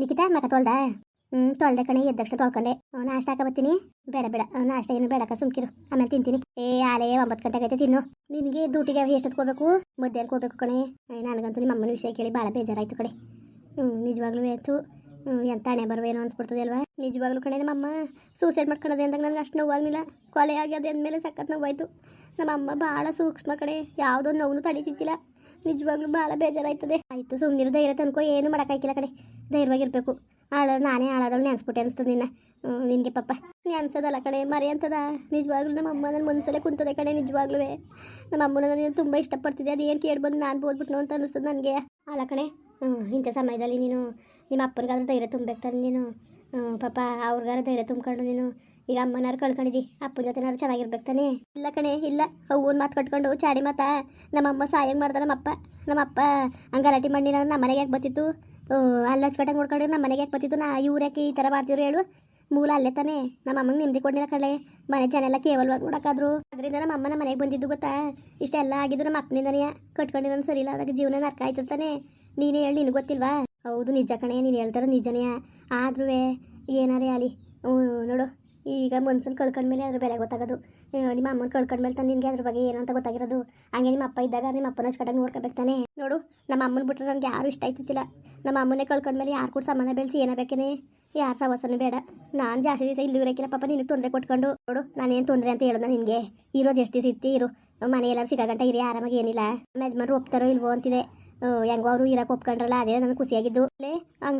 ನಿಖಿತಾ ಮಕ ತೊಳ್ದ? ಹ್ಞೂ ತೊಳ್ದೆ ಕಣೆ, ಎದ್ದಷ್ಟು ತೊಳ್ಕೊಂಡೆ. ನಾಷ್ಟ ಹಾಕ ಬರ್ತೀನಿ. ಬೇಡ ಬೇಡ. ನಾಷ್ಟ ಏನು ಬೇಡಕ್ಕ ಸುಮ್ಕಿರು. ಆಮೇಲೆ ತಿಂತೀನಿ. ಏ, ಆಲೇ, ಒಂಬತ್ತು ಗಂಟೆಗೆ ಐತೆ ತಿನ್ನು. ನಿನಗೆ ಡ್ಯೂಟಿಗೆ ಎಷ್ಟೊತ್ತು ಹೋಗ್ಬೇಕು? ಮಧ್ಯಾಹ್ನ ಹೋಗ್ಬೇಕು ಕಣೆ. ನನಗಂತೂ ನಿಮ್ಮ ಅಮ್ಮನ ವಿಷಯ ಕೇಳಿ ಭಾಳ ಬೇಜಾರಾಯ್ತು ಕಡೆ ಹ್ಞೂ ನಿಜವಾಗ್ಲೂ ಆಯ್ತು. ಎಂತ ಹಣೆ ಬರುವೇನೋ ಅನ್ಸ್ಬಿಡ್ತದೆ ಅಲ್ವಾ? ನಿಜವಾಗ್ಲೂ ಕಣೆ ನಮ್ಮಮ್ಮ ಸೂಸೈಡ್ ಮಾಡ್ಕೊಳ್ಳೋದೆ ಅಂದಾಗ ನನಗೆ ಅಷ್ಟು ನೋವಾಗಲಿಲ್ಲ. ಕೊಲೆ ಆಗ್ಯದೆ ಅಂದಮೇಲೆ ಸಖತ್ ನೋವಾಯಿತು. ನಮ್ಮಮ್ಮ ಭಾಳ ಸೂಕ್ಷ್ಮ ಕಡೆ ಯಾವುದೋ ನೋವು ತಡೀತಿದ್ದಿಲ್ಲ. ನಿಜವಾಗ್ಲೂ ಭಾಳ ಬೇಜಾರಾಯ್ತದೆ. ಆಯಿತು ಸುಮ್ಮನಿರು ಧೈರ್ಯ ತನಕ ಏನು ಮಾಡೋಕ್ಕಾಗಿಲ್ಲ ಕಡೆ ಧೈರ್ಯವಾಗಿರ್ಬೇಕು. ಆಳ, ನಾನೇ ಆಳಾದಳು ನೆನ್ಸ್ಬಿಟ್ಟೆ ಅನಿಸ್ತದೆ ನಿನ್ನ. ನಿನಗೆ ಪಪ್ಪ ಅನ್ಸೋದಲ್ಲ ಕಣೆ, ಮರಿ ಅಂತದ? ನಿಜವಾಗ್ಲೂ ನಮ್ಮ ಅಮ್ಮ ನನ್ನ ಮನಸ್ಸಲ್ಲೇ ಕುಂತದೆ ಕಣೆ ನಿಜವಾಗ್ಲೂ ನಮ್ಮ ಅಮ್ಮನ ನೀನು ತುಂಬ ಇಷ್ಟಪಡ್ತಿದ್ದೆ ಅದು ಏನು ಕೇಳ್ಬೋದು ಬಂದು ನಾನು ಬೋದ್ಬಿಟ್ನು ಅಂತ ಅನಿಸ್ತದೆ ನನಗೆ. ಅಲ್ಲ ಕಣೆ ಇಂಥ ಸಮಯದಲ್ಲಿ ನೀನು ನಿಮ್ಮ ಅಪ್ಪನಿಗಾದ್ರೂ ಧೈರ್ಯ ತುಂಬಬೇಕು ತಾನೆ ನೀನು. ಪಾಪ, ಅವ್ರಿಗಾರ ಧೈರ್ಯ ತುಂಬ್ಕೊಂಡು ನೀನು ಈಗ ಅಮ್ಮನಾರು ಕಳ್ಕೊಂಡಿದ್ದಿ ಅಪ್ಪನ ಜೊತೆನಾರು ಚೆನ್ನಾಗಿರ್ಬೇಕು ತಾನೆ. ಇಲ್ಲ ಕಣೆ, ಇಲ್ಲ. ಅವ್ವನ ಮಾತು ಕಟ್ಕೊಂಡು ಚಾಡಿ ಮಾತಾ ನಮ್ಮಮ್ಮ ಸಾಯಂಗೆ ಮಾಡ್ದ ನಮ್ಮಪ್ಪ. ನಮ್ಮಪ್ಪ ಹಂಗೆ ಮಾಡಿ ನಾನು ನಮ್ಮ ಮನೆಗೆ ಯಾಕೆ ಬರ್ತಿತ್ತು? ಅಲ್ಲಿ ಹಚ್ಕಟ್ಟಂಗೆ ನೋಡ್ಕೊಂಡ್ರೆ ನಮ್ಮ ಮನೆಗೆ ಯಾಕೆ ಬರ್ತಿತ್ತು ನಾ ಇವ್ರು ಯಾಕೆ ಈ ಥರ ಮಾಡ್ತಿದ್ರು ಹೇಳು. ಮೂಲ ಅಲ್ಲೇ ತಾನೇ. ನಮ್ಮ ಅಮ್ಮಂಗೆ ನೆಮ್ಮದಿ ಕೊಡ್ಲಿಲ್ಲ ಕಳೆ ಮನೆ ಜನ ಎಲ್ಲ ಕೇವಲವಾಗಿ ನೋಡೋಕ್ಕಾದ್ರು. ಅದರಿಂದ ನಮ್ಮ ಅಮ್ಮನ ಮನೆಗೆ ಬಂದಿದ್ದು ಗೊತ್ತಾ? ಇಷ್ಟೆಲ್ಲ ಆಗಿದ್ದು ನಮ್ಮ ಅಪ್ಪನಿಂದನೇ ಕಟ್ಕೊಂಡಿದ್ದಾನೆ ಸರಿ ಇಲ್ಲ. ಅದಕ್ಕೆ ಜೀವನ ನರ್ಕ ಆಯ್ತು ತಾನೆ ನೀನೇ ಹೇಳಿ, ನಿನಗೆ ಗೊತ್ತಿಲ್ವಾ? ಹೌದು, ನಿಜ ಕಣೆ. ನೀನು ಹೇಳ್ತಾರ ನಿಜನೇ. ಆದ್ರೂ ಏನಾರೇ ಆಗಲಿ ನೋಡು. ಈಗ ಮನ್ಸನ್ನು ಕಳ್ಕೊಂಡ್ಮೇಲೆ ಅದ್ರ ಬೆಲೆ ಗೊತ್ತಾಗೋದು. ನಿಮ್ಮ ಅಮ್ಮನ ಕಳ್ಕೊಂಡ್ಮೇಲೆ ತಾನೆ ನಿನಗೆ ಅದ್ರ ಬಗ್ಗೆ ಏನಂತ ಗೊತ್ತಾಗಿರೋದು? ಹಂಗೆ ನಿಮ್ಮ ಅಪ್ಪ ಇದ್ದಾಗ ನಿಮ್ಮ ಅಪ್ಪನ ಕಡೆ ನೋಡ್ಕೋಬೇಕು ತಾನೆ? ನೋಡು, ನಮ್ಮ ಅಮ್ಮನ ಬಿಟ್ಟರೆ ನನಗೆ ಯಾರು ಇಷ್ಟ ಆಯ್ತಿಲ್ಲ ನಮ್ಮ ಅಮ್ಮನೇ ಕಳ್ಕೊಂಡ್ಮೇಲೆ ಯಾರು ಕೂಡ ಸಂಬಂಧ ಬೆಳೆಸಿ ಏನಾಗಬೇಕೇನೆ? ಯಾರು ಸವಸನೂ ಬೇಡ. ನಾನು ಜಾಸ್ತಿ ದಿವಸ ಇಲ್ಲಿ ಇರೋಕ್ಕಿಲ್ಲ ಪಾಪ, ನಿನಗೆ ತೊಂದರೆ ಕೊಟ್ಕೊಂಡು. ನೋಡು ನಾನೇನು ತೊಂದರೆ ಅಂತ ಹೇಳೋದು ನಿನಗೆ? ಇರೋದು ಎಷ್ಟು ದಿವಸ ಇತ್ತು, ಇರು. ಮನೆ ಎಲ್ಲರೂ ಸಿಗಗಂಟ ಇರಿ, ಆರಾಮಾಗಿ ಏನಿಲ್ಲ. ಯಜಮಾನ್ರು ಒಪ್ತಾರೋ ಇಲ್ವೋ ಅಂತಿದೆ. ಹೆಂಗೋ ಅವರು ಇರಕ್ಕೆ ಒಪ್ಕೊಂಡ್ರಲ್ಲ, ಅದೇ ನನಗೆ ಖುಷಿಯಾಗಿದ್ದು. ಲೇ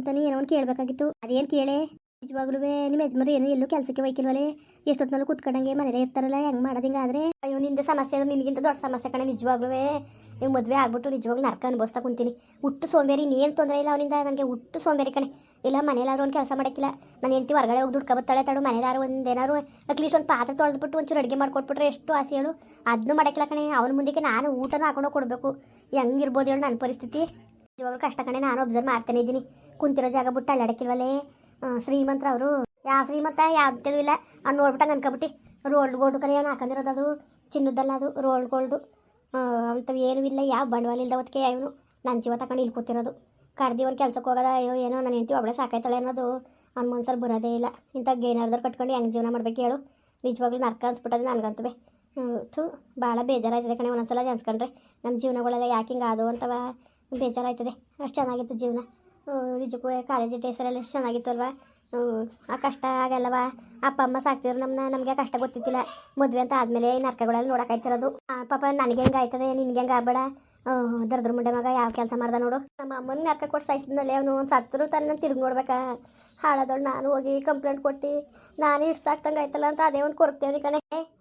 ತಾನೇ ಏನೋ ಒಂದು ಕೇಳಬೇಕಾಗಿತ್ತು. ಅದೇನು ಕೇಳೆ? ನಿಜವಾಗ್ಲೂ ನಿಮ್ಮ ಯಜಮಾನ್ರು ಏನು ಎಲ್ಲೂ ಕೆಲಸಕ್ಕೆ ಹೋಯ್ಕಿಲ್ವಲೆ ಎಷ್ಟೊತ್ತಿನಲ್ಲೂ ಕುತ್ಕೊಂಡಂಗೆ ಮನೇಲೇ ಇರ್ತಾರಲ್ಲ, ಹೆಂಗೆ ಮಾಡೋದು ಹಿಂಗಾದ್ರೆ? ಅಯ್ಯೋ, ನಿಂದ ಸಮಸ್ಯೆ ಅದು ನಿನಗಿಂತ ದೊಡ್ಡ ಸಮಸ್ಯೆ ಕಣೆ, ನಿಜವಾಗ್ಲೂ ನೀವು ಮದುವೆ ಆಗ್ಬಿಟ್ಟು ನಿಜವಾಗ್ಲೂ ನರ್ಕ ಅನ್ಭವಿಸ್ತಾ ಕುಂತೀನಿ. ಹುಟ್ಟು ಸೋಂಬೇರಿ ಇನ್ನೇನು ತೊಂದರೆ ಇಲ್ಲ ಅವನಿಂದ? ನನಗೆ ಹುಟ್ಟು ಸೋಂಬೇರಿ ಕಣೆ. ಇಲ್ಲ, ಮನೇಲಾದ್ರೂ ಒಂದು ಕೆಲಸ ಮಾಡೋಕ್ಕಿಲ್ಲ. ನಾನು ಹೆಂಡತಿ ಹೊರಗಡೆ ಹೋಗಿ ದುಡ್ಕ ಬತ್ತಾಳೆ ಮನೆಯಲ್ಲಾರು ಮನೇಲಾರು ಒಂದೇನಾರು ಅಟ್ಲೀಸ್ಟ್ ಒಂದು ಪಾತ್ರೆ ತೊಳೆದ್ಬಿಟ್ಟು ಒಂಚೂರು ಅಡುಗೆ ಮಾಡಿಕೊಟ್ಬಿಟ್ರೆ ಎಷ್ಟು ಆಸೆ ಹೇಳು. ಅದನ್ನು ಮಾಡೋಕ್ಕಿಲ್ಲ ಕಣೆ. ಅವನ ಮುಂದಕ್ಕೆ ನಾನು ಊಟನ ಹಾಕೊಂಡು ಕೊಡಬೇಕು. ಹೆಂಗಿರ್ಬೋದು ಹೇಳು ನನ್ನ ಪರಿಸ್ಥಿತಿ. ನಿಜವಾಗ್ಲೂ ಕಷ್ಟ ಕಣೆ, ನಾನು ಅಬ್ಸರ್ವ್ ಮಾಡ್ತಾನೆ ಇದ್ದೀನಿ. ಕುಂತಿರೋ ಜಾಗ ಬಿಟ್ಟು ಅಲ್ಲಾಡಕ್ಕಿಲ್ವಲ್ಲೇ ಶ್ರೀಮಂತರ ಅವರು. ಯಾವ ಶ್ರೀಮಂತ ಯಾವ್ದು ಇಲ್ಲ. ಅವ್ನು ನೋಡ್ಬಿಟ್ಟು ಅನ್ಕೊಬಿಟ್ಟು ರೋಲ್ಡ್ ಗೋಲ್ಡ್ ಕರೆ ಏನು ಹಾಕೊಂಡಿರೋದು ಅದು. ಚಿನ್ನದಲ್ಲ ಅದು, ರೋಲ್ಡ್ ಗೋಲ್ಡು. ಅಂಥವು ಏನೂ ಇಲ್ಲ. ಯಾವ ಬಂಡವಾಳ ಇಲ್ದ ಹೊತ್ತಿಗೆ ಇವನು. ನನ್ನ ಜೀವ ತಗೊಂಡು ಇಲ್ಲಿ ಕೂತಿರೋದು. ಕರ್ದಿ ಒಂದು ಕೆಲಸಕ್ಕೆ ಹೋಗೋದ, ಅಯ್ಯೋ, ಏನೋ ನನ್ನ ಹೆಂಡತಿ ಒಬ್ಬಳೆ ಸಾಕಾಯ್ತಾಳೆ ಅನ್ನೋದು. ಅವ್ನ ಮನ್ಸಲ್ಲಿ ಬರೋದೇ ಇಲ್ಲ. ಇಂಥ ಗೇನಾರ್ದಾರು ಕಟ್ಕೊಂಡು ಹೆಂಗೆ ಜೀವನ ಮಾಡ್ಬೇಕು ಹೇಳು. ನಿಜವಾಗ್ಲೂ ನರ್ಕ ಅನ್ಸ್ಬಿಟ್ಟದೆ ನನಗಂತೂ ಥೂ ಭಾಳ ಬೇಜಾರಾಯ್ತದೆ ಕಣೆ ಒಂದೊಂದ್ಸಲ ಅನ್ಸ್ಕೊಂಡ್ರೆ. ನಮ್ಮ ಜೀವನಗಳೆಲ್ಲ ಯಾಕೆ ಹಿಂಗೆ ಆದವು ಅಂತವ. ಬೇಜಾರಾಯ್ತದೆ. ಅಷ್ಟು ಚೆನ್ನಾಗಿತ್ತು ಜೀವನ. ನಿಜಕ್ಕೂ ಕಾಲೇಜ್ ಡೇಸರೆಲ್ಲ ಎಷ್ಟು ಚೆನ್ನಾಗಿತ್ತು ಅಲ್ವಾ ಆ ಕಷ್ಟ ಆಗಲ್ಲವ? ಅಪ್ಪ, ಅಮ್ಮ ಸಾಕ್ತಿದ್ರು ನಮ್ಮನ್ನ ನಮಗೆ ಕಷ್ಟ ಗೊತ್ತಿತ್ತಿಲ್ಲ. ಮದುವೆ ಅಂತ ಆದಮೇಲೆ ಈ ನರ್ಕಗಳೆಲ್ಲ ನೋಡೋಕಾಯ್ತಿರೋದು ಪಾಪ ನನಗೆ ಹೆಂಗೆ ಆಯ್ತದೆ? ನಿನ್ಗೆ ಹೆಂಗೆ ಆಗಬೇಡ? ದರ್ದ್ರ ಮುಂಡೆ ಮಗ ಯಾವ ಕೆಲಸ ಮಾಡ್ದೆ ನೋಡು. ನಮ್ಮ ಅಮ್ಮನ ನರ್ಕ ಕೊಟ್ಟು ಸಾಯಿಸಿದ್ಮೇಲೆ ಅವನು. ಒಂದು ಸತ್ತರು ತನ್ನ ತಿರುಗಿ ನೋಡ್ಬೇಕಾ? ಹಾಳಾದವಳು ನಾನು ಹೋಗಿ ಕಂಪ್ಲೇಂಟ್ ಕೊಟ್ಟು, ನಾನು ಇಷ್ಟು ಸಾಕ್ತಂಗೆ ಆಯ್ತಲ್ಲ ಅಂತ ಅದೇ ಒಂದು ಕೊರಗ್ತೇವ್ರಿ ಕಣೆ.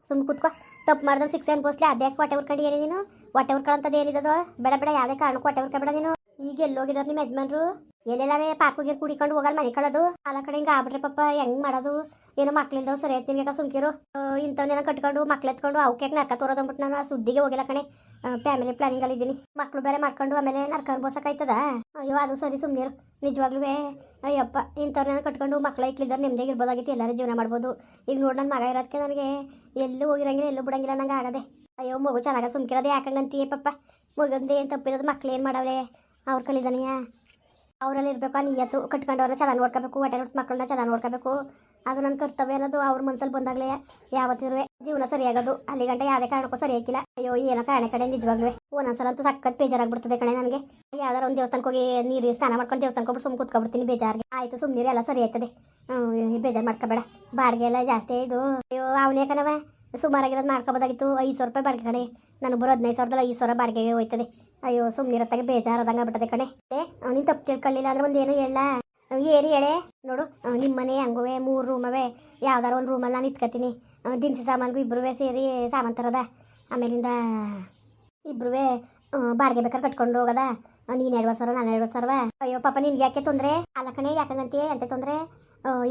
ಸುಮ್ಮ ಕೂತ್ಕೋ. ತಪ್ಪು ಮಾಡ್ದೆ ಸಿಕ್ಸ್ ಅನ್ಬೋಸ್ಲಿ ಅದೇ ಹೊಟ್ಟೆ ಉರ್ಕಂಡು ಏನೇ ನೀನು? ಹೊಟ್ಟೆ ಉರ್ಕೊಳ್ಳೋಂಥದ್ದು ಏನಿದದೋ? ಬೇಡ ಬೇಡ, ಯಾವುದೇ ಕಾರಣಕ್ಕೂ ಹೊಟ್ಟೆ ಉರ್ಕೊಬೇಡ ನೀನು. ಈಗ ಎಲ್ಲೋಗಿದಾರ ನಿಮ್ಮ ಯಜಮಾನ್ರು? ಎಲ್ಲೆಲ್ಲಾರೇ ಪಾರ್ಕೋಗಿ ಕುಡಿಕೊಂಡು ಹೋಗಲ್ಲ ಮನೆ ಕಳೋದು? ಅಲ್ಲ ಕಡೆ ಹಿಂಗೆ ಆಗ್ಬಿಟ್ರೆ ಪಾಪ ಹೆಂಗ್ ಮಾಡೋದು? ಏನು ಮಕ್ಳಿಂದ ಸರಿ ಆಯ್ತು ನಿಮಗೆ ಸುಮ್ಕಿರು? ಇಂಥವನ್ನೆಲ್ಲ ಕಟ್ಕೊಂಡು ಮಕ್ಳು ಎತ್ಕೊಂಡು ಅವಕ್ಕೆ ನರ್ಕ ತೋರೋದು ಅಂದ್ಬಿಟ್ಟು ನಾನು ಸುದ್ದಿಗೆ ಹೋಗಿಲ್ಲ ಕಣೆ. ಫ್ಯಾಮಿಲಿ ಪ್ಲಾನಿಂಗ್ ಅಲ್ಲಿ ಇದ್ದೀನಿ. ಮಕ್ಳು ಬೇರೆ ಮಾಡ್ಕೊಂಡು ಆಮೇಲೆ ನರ್ಕ ಅನ್ಬೋಸಕ್ಕಾಯ್ತದ ಅಯ್ಯೋ, ಅದು ಸರಿ ಸುಮ್ಮನಿರು ನಿಜವಾಗ್ಲೂ ಅಯ್ಯಪ್ಪ ಇಂಥವ್ರನ್ನ ಕಟ್ಕೊಂಡು ಮಕ್ಳು ಇಟ್ಲಿದ್ದಾರೆ ನಿಮ್ದೇ ಇರ್ಬೋದಾಗಿತ್ತು, ಎಲ್ಲರೂ ಜೀವನ ಮಾಡ್ಬೋದು. ಈಗ ನೋಡಿ ನನ್ನ ಮಗ ಇರೋದಕ್ಕೆ ನನಗೆ ಎಲ್ಲೂ ಹೋಗಿರಂಗಿಲ್ಲ, ಎಲ್ಲೂ ಬಿಡಂಗಿಲ್ಲ, ನಂಗೆ ಆಗದೆ. ಅಯ್ಯೋ, ಮಗು ಚೆನ್ನಾಗ ಸುಮ್ಕಿರೋದು ಯಾಕಂಗಂತೀಯ ಪಪ್ಪ? ಮಗಂದು ಏನು ತಪ್ಪಿರೋದು, ಮಕ್ಳು ಏನು ಮಾಡವ್ರೆ? ಅವ್ರ ಕಲಿದಾನೆಯಾ ಅವರಲ್ಲಿ ಇರಬೇಕು ಆ ನಿಯತ್ತು ಕಟ್ಕೊಂಡವ್ರನ್ನ ಚೆನ್ನಾಗಿ ನೋಡ್ಕೋಬೇಕು ಹೊಟ್ಟೆ ಮಕ್ಕಳನ್ನ ಚೆನ್ನಾಗಿ ನೋಡ್ಕೋಬೇಕು. ಅದು ನನ್ನ ಕರ್ತವ್ಯ ಅನ್ನೋದು ಅವ್ರ ಮನ್ಸಲ್ಲಿ ಬಂದಾಗಲೇ ಯಾವತ್ತಿರುವೆ ಜೀವನ ಸರಿಯಾಗೋದು. ಅಲ್ಲಿ ಗಂಟೆ ಯಾವುದೇ ಕಾರಣಕ್ಕೂ ಸರಿ ಹಾಕಿಲ್ಲ. ಅಯ್ಯೋ, ಏನೋ ಕಾರಣ ಕಡೆ ನಿಜವಾಗ್ಲೂ ಒಂದೊಂದ್ಸಲ ಅಂತೂ ಸಖತ್ ಬೇಜಾರಾಗ್ಬಿಡ್ತದೆ ಕಣೆ ನನಗೆ. ಯಾವ್ದಾರ ಒಂದು ದೇವಸ್ಥಾನಕ್ಕೆ ಹೋಗಿ ನೀರು ಸ್ನಾನ ಮಾಡ್ಕೊಂಡು ದೇವಸ್ಥಾನಕ್ಕೆ ಹೋಗಿ ಸುಮ್ಮನೆ ಕೂತ್ಕೊಬಿಡ್ತೀನಿ, ಬೇಜಾರಿಗೆ. ಆಯಿತು ಸುಮ್ಮನೆ ಎಲ್ಲ ಸರಿ ಆಯ್ತದೆ. ಬೇಜಾರು ಮಾಡ್ಕೋಬೇಡ. ಬಾಡಿಗೆ ಎಲ್ಲ ಜಾಸ್ತಿ ಇದು ಅಯ್ಯೋ, ಅವನೇ ಕಣವ ಸುಮಾರಾಗಿರೋದು ಮಾಡ್ಕೊಬೋದಾಗಿತ್ತು. ಐದು ಸಾವಿರ ರೂಪಾಯಿ ಬಾಡಿಗೆ ಕಣೆ ನನಗೆ ಬರೋ ಹದಿನೈದು ಸಾವಿರದಲ್ಲ ಐದು ಸಾವಿರ ಬಾಡಿಗೆಗೆ ಹೋಯ್ತದೆ. ಅಯ್ಯೋ ಸುಮ್ಮನಿರತ್ತಾಗೆ ಬೇಜಾರದಂಗೆ ಆಗ್ಬಿಟ್ಟದೆ ಕಣೆ. ಏ, ನೀನು ತಪ್ಪು ತಿಳ್ಕೊಳ್ಳಿಲ್ಲ ಅಂದ್ರೆ ಒಂದೇನು ಹೇಳ? ಏನು ಹೇಳೆ? ನೋಡು ನಿಮ್ಮ ಮನೆ ಹಂಗುವೆ, ಮೂರು ರೂಮವೆ ಯಾವ್ದಾರು ಒಂದು ರೂಮಲ್ಲಿ ನಾನು ಇಟ್ಕೊತೀನಿ ದಿನಸಿ ಸಾಮಾನ್ಗೂ ಇಬ್ಬರೂ ಸೇರಿ ಸಾಮಾನು ತರದ. ಆಮೇಲಿಂದ ಇಬ್ಬರೂ ಬಾಡಿಗೆ ಬೇಕಾದ್ರೆ ಕಟ್ಕೊಂಡು ಹೋಗದ. ನೀನು ಎರಡು ಸಾವಿರ ನಾನು ಎರಡು ಸಾವಿರ ಅಯ್ಯೋ, ಪಾಪ ನಿನ್ಗೆ ಯಾಕೆ ತೊಂದರೆ? ಅಲ್ಲ ಕಣೆ, ಯಾಕಂಗಂತೀಯ? ಎಂತ ತೊಂದರೆ?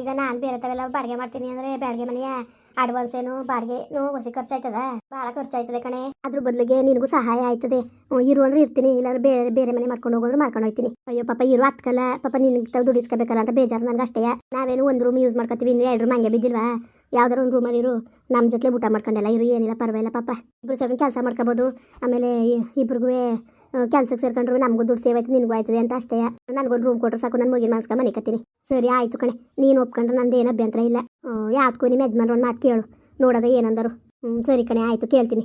ಈಗ ನಾನು ಬೇರೆ ತವೆಲ್ಲ ಬಾಡಿಗೆ ಮಾಡ್ತೀನಿ ಅಂದರೆ ಬಾಡಿಗೆ ಮನೆಯ ಅಡ್ವಾನ್ಸ್ ಏನು ಬಾಡಿಗೆ ಹೊಸಿ ಖರ್ಚಾಯ್ತದ? ಭಾಳ ಖರ್ಚಾಯ್ತದೆ ಕಣೆ. ಅದ್ರ ಬದಲಿಗೆ ನಿನಗೂ ಸಹಾಯ ಆಯ್ತದೆ. ಇರು ಅಂದ್ರೆ ಇರ್ತೀನಿ, ಇಲ್ಲಾಂದ್ರೆ ಬೇರೆ ಬೇರೆ ಮನೆ ಮಾಡ್ಕೊಂಡು ಹೋಗೋದ್ರೆ ಮಾಡ್ಕೊಂಡು ಹೋಯ್ತೀನಿ. ಅಯ್ಯೋ, ಪಾಪ ಇರು ಹತ್ಕಲ್ಲ ಪಾಪ ನಿನಗೆ ತಾವು ದುಡಿಸ್ಕೋಬೇಕಲ್ಲ ಅಂತ ಬೇಜಾರು ನನಗೆ ಅಷ್ಟೇ. ನಾವೇನು ಒಂದು ರೂಮ್ ಯೂಸ್ ಮಾಡ್ಕೊತೀವಿ, ಇನ್ನು ಎರಡು ರೂಮ್ ಹಂಗೆ ಬಿದ್ದಿಲ್ವಾ? ಯಾವ್ದಾರ ಒಂದು ರೂಮಲ್ಲಿ ಇರು. ನಮ್ಮ ಜೊತೆ ಊಟ ಮಾಡ್ಕೊಂಡೆಲ್ಲ ಇರು, ಏನಿಲ್ಲ, ಪರವಾಗಿಲ್ಲ, ಪಾಪ. ಇಬ್ರು ಸೇರಿ ಕೆಲಸ ಮಾಡ್ಕೋಬೋದು. ಆಮೇಲೆ ಇಬ್ರಿಗೂ ಕೆಲ್ಸಕ್ಕೆ ಸೇರ್ಕೊಂಡ್ರು ನಮಗೂ ದುಡ್ಡು ಸೇವ್ ಆಯ್ತು, ನಿನಗೂ ಆಯ್ತದೆ ಅಂತ ಅಷ್ಟೇ. ನನಗೊಂದು ರೂಮ್ ಕೊಟ್ಟರೆ ಸಾಕು ನನ್ನ ಮಗಿನ ಮನ್ಸ್ಕ ಮನೆ ಕತ್ತೀನಿ. ಸರಿ, ಆಯ್ತು ಕಣೆ. ನೀನು ಒಪ್ಕೊಂಡ್ರೆ ನಂದು ಏನು ಅಭ್ಯಂತರ ಇಲ್ಲ. ಯಾವ್ದಕ್ಕೂ ನಿಮ್ಮ ಯಜಮಾನ್ರು ಒಂದು ಮಾತು ಕೇಳು. ನೋಡೋದ ಏನಂದರು. ಹ್ಞೂ ಸರಿ ಕಣೆ, ಆಯಿತು, ಕೇಳ್ತೀನಿ.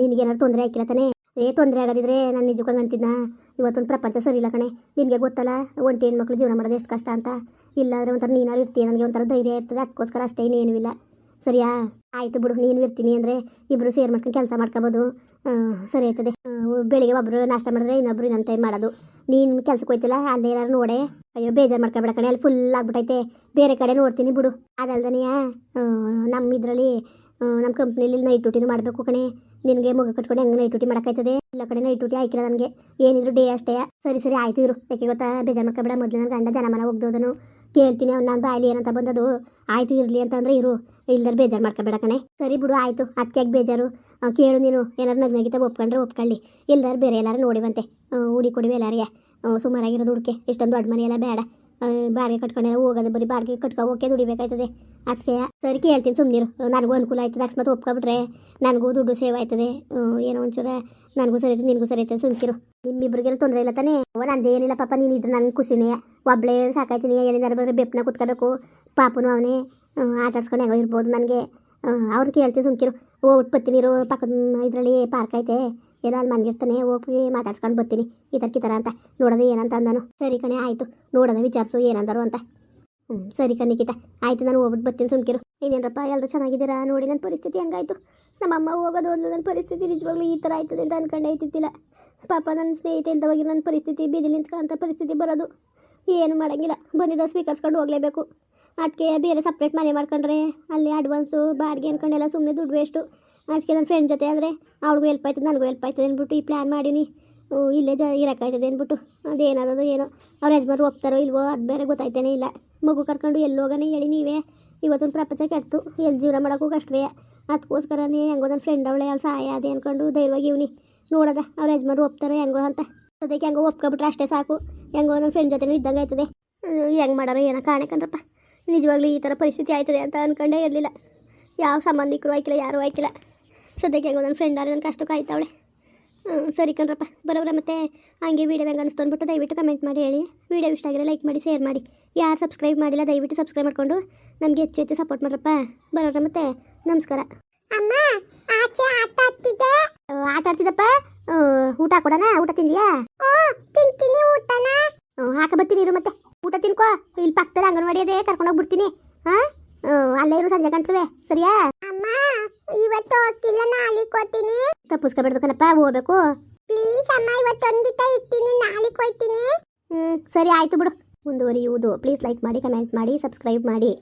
ನಿನಗೇನಾದ್ರು ತೊಂದರೆ ಆಯ್ಕಿಲ್ಲ ತಾನೇ? ಏ, ತೊಂದರೆ ಆಗೋದಿದ್ರೆ ನಾನು ನಿಜಕ್ಕಂಗೆ ಅಂತಿದ್ನ ಇವತ್ತೊಂದು ಪ್ರಪಂಚ ಸರಿ ಇಲ್ಲ ಕಣೆ. ನಿನಗೆ ಗೊತ್ತಲ್ಲ, ಒಂಟಿ ಹೆಣ್ಮಕ್ಳು ಜೀವನ ಮಾಡೋದು ಎಷ್ಟು ಕಷ್ಟ ಅಂತ. ಇಲ್ಲಾದರೆ ಒಂಥರ ನೀನಾರು ಇರ್ತೀಯ, ನನಗೆ ಒಂಥರ ಧೈರ್ಯ ಇರ್ತದೆ ಅದಕ್ಕೋಸ್ಕರ ಅಷ್ಟೇ ಇನ್ನೇನೂ ಇಲ್ಲ. ಸರಿಯಾ? ಆಯಿತು ಬಿಡು, ನೀನು ಇರ್ತೀನಿ ಅಂದರೆ ಇಬ್ಬರು ಸೇರ್ ಮಾಡ್ಕೊಂಡು ಕೆಲಸ ಮಾಡ್ಕೋಬೋದು. ಸರಿ ಆಯ್ತದೆ. ಬೆಳಿಗ್ಗೆ ಒಬ್ಬರು ನಾಷ್ಟ ಮಾಡಿದ್ರೆ ಇನ್ನೊಬ್ರು ಇನ್ನೊಂದು ಟೈಮ್ ಮಾಡೋದು. ನೀನು ಕೆಲ್ಸಕ್ಕೆ ಹೋಯ್ತಿಲ್ಲ, ಅಲ್ಲಿ ಏನಾರು ನೋಡೆ. ಅಯ್ಯೋ, ಬೇಜಾರು ಮಾಡ್ಕೊಬೇಡ ಕಣೆ, ಅಲ್ಲಿ ಫುಲ್ ಆಗ್ಬಿಟ್ಟೈತೆ ಬೇರೆ ಕಡೆ ನೋಡ್ತೀನಿ ಬಿಡು. ಅದಲ್ದನೆಯ ನಮ್ಮ ಇದರಲ್ಲಿ ನಮ್ಮ ಕಂಪ್ನಿಲಿ ನೈಟ್ ಡ್ಯೂಟಿನೂ ಮಾಡಬೇಕು ಕಣೆ. ನಿನಗೆ ಮುಗ ಕಟ್ಕೊಂಡು ಹೆಂಗೆ ನೈಟ್ ಡ್ಯೂಟಿ ಮಾಡೋಕ್ಕಾಯ್ತದೆ? ಇಲ್ಲ ಕಡೆ ನೈಟ್ ಡ್ಯೂಟಿ ಆಯ್ಕಿಲ್ಲ ನನಗೆ. ಏನಿದ್ರು ಡೇ ಅಷ್ಟೇ. ಸರಿ ಸರಿ, ಆಯಿತು ಇರು. ಯಾಕೆ ಗೊತ್ತಾ? ಬೇಜಾರು ಮಾಡ್ಕೊಬೇಡ. ಮೊದಲು ನನ್ನ ಗಂಡ ಜನ ಮನ ಹೋಗ್ದೋದನು. ಕೇಳ್ತೀನಿ ಅವ್ನು, ನಾನು ಬಾಯಲ್ಲಿ ಏನಂತ ಬಂದದು ಆಯಿತು, ಇರಲಿ ಅಂತಂದ್ರೆ ಇರು. ಇಲ್ದರೆ ಬೇಜಾರು ಮಾಡ್ಕೊಬೇಡ ಕಣೆ. ಸರಿ ಬಿಡು, ಆಯಿತು. ಅದಕ್ಕೆ ಬೇಜಾರು? ಕೇಳು ನೀನು ಏನಾರು ನಗ್ನಗಿತ ಒಪ್ಕೊಂಡ್ರೆ ಒಪ್ಕೊಳ್ಳಿ. ಎಲ್ಲರೂ ಬೇರೆ ಎಲ್ಲಾರು ನೋಡಿವಂತೆ. ಹುಡಿ ಕೊಡಿವೆ ಎಲ್ಲಾರಿಗೆ. ಸುಮಾರಾಗಿರೋದು ಹುಡುಕೆ. ಇಷ್ಟೊಂದು ದೊಡ್ಡ ಮನೆ ಎಲ್ಲ ಬೇಡ. ಬಾಡಿಗೆ ಕಟ್ಕೊಂಡೆಲ್ಲ ಹೋಗೋದು, ಬರೀ ಬಾಡಿಗೆ ಕಟ್ಕೊ ಹೋಗಕ್ಕೆ ದುಡಿಬೇಕಾಯ್ತದೆ. ಅದಕ್ಕೆ ಸರಿ ಕೇಳ್ತೀನಿ ಸುಮ್ಮನಿರು ನನಗೂ ಅನುಕೂಲ ಆಯ್ತದೆ. ಅಕಸ್ಮಾತ್ ಒಪ್ಕೊಬಿಟ್ರೆ ನನಗೂ ದುಡ್ಡು ಸೇವ್ ಆಯ್ತದೆ. ಏನೋ ಒಂಚೂರ ನನಗೂ ಸರಿ ಐತೆ ನಿನಗೂ ಸರಿ ಐತೆ ಸುಮ್ಕಿರು. ನಿಮ್ಮಿಬ್ರಿಗೇನು ತೊಂದರೆ ಇಲ್ಲ ತಾನೇ? ನಂದು ನಂದೇನಿಲ್ಲ ಪಾಪ, ನೀನು ಇದ್ರೆ ನನಗೆ ಖುಷಿನೇ. ಒಬ್ಳೇ ಸಾಕಾಯ್ತೀನಿ. ಏನಿದಾರು ಬಂದರೆ ಬೆಪ್ಪನ ಕುತ್ಕೋಬೇಕು. ಪಾಪನು ಅವನೇ ಆಟಾಡ್ಸ್ಕೊಂಡು ಹೆಂಗೋ ಇರ್ಬೋದು ನನಗೆ. ಅವ್ರು ಕೇಳ್ತೀನಿ ಸುಮ್ಕಿರು. ಹೋಗ್ಬಿಟ್ಟು ಬರ್ತೀನಿ ಇರೋ, ಪಕ್ಕದ ಇದರಲ್ಲಿ ಪಾರ್ಕ್ ಐತೆ. ಏನೋ ಅಲ್ಲಿ ಮನ್ಗಿರ್ತಾನೆ, ಹೋಗಿ ಮಾತಾಡ್ಸ್ಕೊಂಡು ಬರ್ತೀನಿ. ಈ ಥರ ಕಿತರ ಅಂತ. ನೋಡೋದು ಏನಂತ ಅಂದನು. ಸರಿ ಕಣೆ, ಆಯಿತು. ನೋಡೋದು ವಿಚಾರಿಸು ಏನಂದರು ಅಂತ. ಹ್ಞೂ ಸರಿ ಕಣ್ಣಿಕಿತ ಆಯಿತು, ನಾನು ಹೋಗ್ಬಿಟ್ಟು ಬರ್ತೀನಿ ಸುಮ್ಕಿರು ಇನ್ನೇನಪ್ಪ ಎಲ್ಲರೂ ಚೆನ್ನಾಗಿದ್ದೀರಾ? ನೋಡಿ ನನ್ನ ಪರಿಸ್ಥಿತಿ ಹಂಗಾಯ್ತು. ನಮ್ಮಮ್ಮ ಹೋಗೋದು ಹೋದ್ಲು ನನ್ನ ಪರಿಸ್ಥಿತಿ ನಿಜವಾಗ್ಲೂ ಈ ಥರ ಆಯ್ತದೆ ಅಂತ ಅನ್ಕೊಂಡೆ ಆಯ್ತಿದ್ದಿಲ್ಲ ಪಾಪ ನನ್ನ ಸ್ನೇಹಿತೆ ಹೋಗಿ ನನ್ನ ಪರಿಸ್ಥಿತಿ, ಬೀದಿಲಿ ನಿಂತ್ಕೊಳ್ಳೋಂಥ ಪರಿಸ್ಥಿತಿ ಬರೋದು. ಏನು ಮಾಡೋಂಗಿಲ್ಲ. ಬಂದಿದ್ದ ಸ್ವೀಕರಿಸ್ಕೊಂಡು ಹೋಗಲೇಬೇಕು. ಅದಕ್ಕೆ ಬೇರೆ ಸಪ್ರೇಟ್ ಮನೆ ಮಾಡ್ಕೊಂಡ್ರೆ, ಅಲ್ಲಿ ಅಡ್ವಾನ್ಸು ಬಾಡಿಗೆ ಅನ್ಕೊಂಡೆಲ್ಲ ಸುಮ್ಮನೆ ದುಡ್ಡು ವೇಸ್ಟು ಅದಕ್ಕೆ ನನ್ನ ಫ್ರೆಂಡ್ ಜೊತೆ ಆದರೆ ಅವ್ಳಿಗೂ ಹೆಲ್ಪ್ ಆಯ್ತದೆ, ನನಗೂ ಹೆಲ್ಪ್ ಆಯ್ತದೆ ಅಂದ್ಬಿಟ್ಟು ಈ ಪ್ಲ್ಯಾನ್ ಮಾಡೀನಿ. ಇಲ್ಲೇ ಜ ಇರೋಕ್ಕಾಯ್ತದೆ ಅಂದ್ಬಿಟ್ಟು ಅದೇನಾದದು ಏನೋ. ಅವ್ರ ಯಜಮಾನ್ರು ಒಪ್ತಾರೋ ಇಲ್ವೋ ಅದು ಬೇರೆ ಗೊತ್ತಾಯ್ತೇನೆ ಇಲ್ಲ. ಮಗು ಕರ್ಕೊಂಡು ಎಲ್ಲಿ ಹೋಗೋಣ ಹೇಳಿ ನೀವೇ. ಇವತ್ತೊಂದು ಪ್ರಪಂಚ ಕೆಡ್ತು. ಎಲ್ಲಿ ಜೀವನ ಮಾಡೋಕ್ಕೂ ಕಷ್ಟವೇ. ಅದಕ್ಕೋಸ್ಕರನೇ ಹೆಂಗೋ ನನ್ನ ಫ್ರೆಂಡ್ ಅವಳೆ ಅವ್ಳು ಸಹಾಯ ಅದೇ ಅಂದ್ಕೊಂಡು ಧೈರ್ಯವಾಗಿ ಇವ್ನಿ. ನೋಡದ ಅವ್ರ ಯಜಮಾನ್ರು ಒಪ್ತಾರೋ ಹೆಂಗೋ ಅಂತ. ಅದಕ್ಕೆ ಹೆಂಗೋ ಒಪ್ಕೊಬಿಟ್ರೆ ಅಷ್ಟೇ ಸಾಕು. ಹೆಂಗೋ ನನ್ನ ಫ್ರೆಂಡ್ ಜೊತೆ ಇದ್ದಂಗೆ ಆಯ್ತದೆ. ಹೆಂಗೆ ಮಾಡೋರು ಏನೋ ಕಾಣಕಂದ್ರಪ್ಪ ನಿಜವಾಗ್ಲೂ ಈ ಥರ ಪರಿಸ್ಥಿತಿ ಆಯ್ತದೆ ಅಂತ ಅಂದ್ಕೊಂಡೇ ಇರಲಿಲ್ಲ. ಯಾವ ಸಂಬಂಧಿಕರು ಆಯ್ಕಿಲ್ಲ ಯಾರೂ ಆಯ್ಕಿಲ್ಲ. ಸದ್ಯಕ್ಕೆ ಹೆಂಗೋ ನನ್ನ ಫ್ರೆಂಡ್ ನನ್ನ ಕಷ್ಟಕ್ಕೆ ಆಯ್ತವಳೆ ಹ್ಞೂ ಸರಿ ಕಣ್ರಪ್ಪ ಬರೋಬ್ರ ಮತ್ತೆ ಹಂಗೆ ವೀಡಿಯೋ ಹೆಂಗೆ ಅನಿಸ್ತು ಅಂದ್ಬಿಟ್ಟು ದಯವಿಟ್ಟು ಕಮೆಂಟ್ ಮಾಡಿ ಹೇಳಿ. ವೀಡಿಯೋ ಇಷ್ಟ ಆಗಿರೋ ಲೈಕ್ ಮಾಡಿ ಶೇರ್ ಮಾಡಿ. ಯಾರು ಸಬ್ಸ್ಕ್ರೈಬ್ ಮಾಡಿಲ್ಲ ದಯವಿಟ್ಟು ಸಬ್ಸ್ಕ್ರೈಬ್ ಮಾಡಿಕೊಂಡು ನಮಗೆ ಹೆಚ್ಚು ಹೆಚ್ಚು ಸಪೋರ್ಟ್ ಮಾಡ್ರಪ್ಪ. ಬರೋಬ್ರ ಮತ್ತೆ ನಮಸ್ಕಾರ. ಅಮ್ಮ ಆಚೆ ಆಟ ಆಡ್ತಿದ್ದೆ. ಆಟ ಆಡ್ತಿದ್ದಪ್ಪ? ಊಟ ಕೊಡೋಣ? ಊಟ ತಿಂದಿಯಾ? ತಿಂತೀನಿ ಊಟನ. ಹಾಕ ಬರ್ತೀನಿ ಇರು ಮತ್ತೆ. ಊಟ ತಿನ್ಕೋ. ಇಲ್ಲಿ ಪಕ್ಕದಲ್ಲಿ ಅಂಗನವಾಡಿ ಅದೇ ಕರ್ಕೊಂಡೋಗಿ ಬಿಡ್ತೀನಿ ಹಾ ಅಲ್ಲೇ ಇರು ಸಂಜೆ ಗಂಟ್ಲುವೆ. ಸರಿಯಾ? ಅಮ್ಮ ಇವತ್ತು ಹೋಗ್ತಿಲ್ಲ ನಾಳೆ ಹೋಗ್ತೀನಿ. ತಪ್ಪಿಸ್ಕೊಬೇಡ್ದು ಕಣಪ್ಪ ಹೋಗ್ಬೇಕು. ಪ್ಲೀಸ್ ಅಮ್ಮ ಇವತ್ತು ಇವತ್ತೊಂದಿತ ಇರ್ತೀನಿ ನಾಳೆ ಕೊಯ್ತೀನಿ ಹ್ಞೂ ಸರಿ ಆಯಿತು ಬಿಡು. ಮುಂದುವರಿಯುವುದು. ಪ್ಲೀಸ್ ಲೈಕ್ ಮಾಡಿ ಕಮೆಂಟ್ ಮಾಡಿ ಸಬ್ಸ್ಕ್ರೈಬ್ ಮಾಡಿ.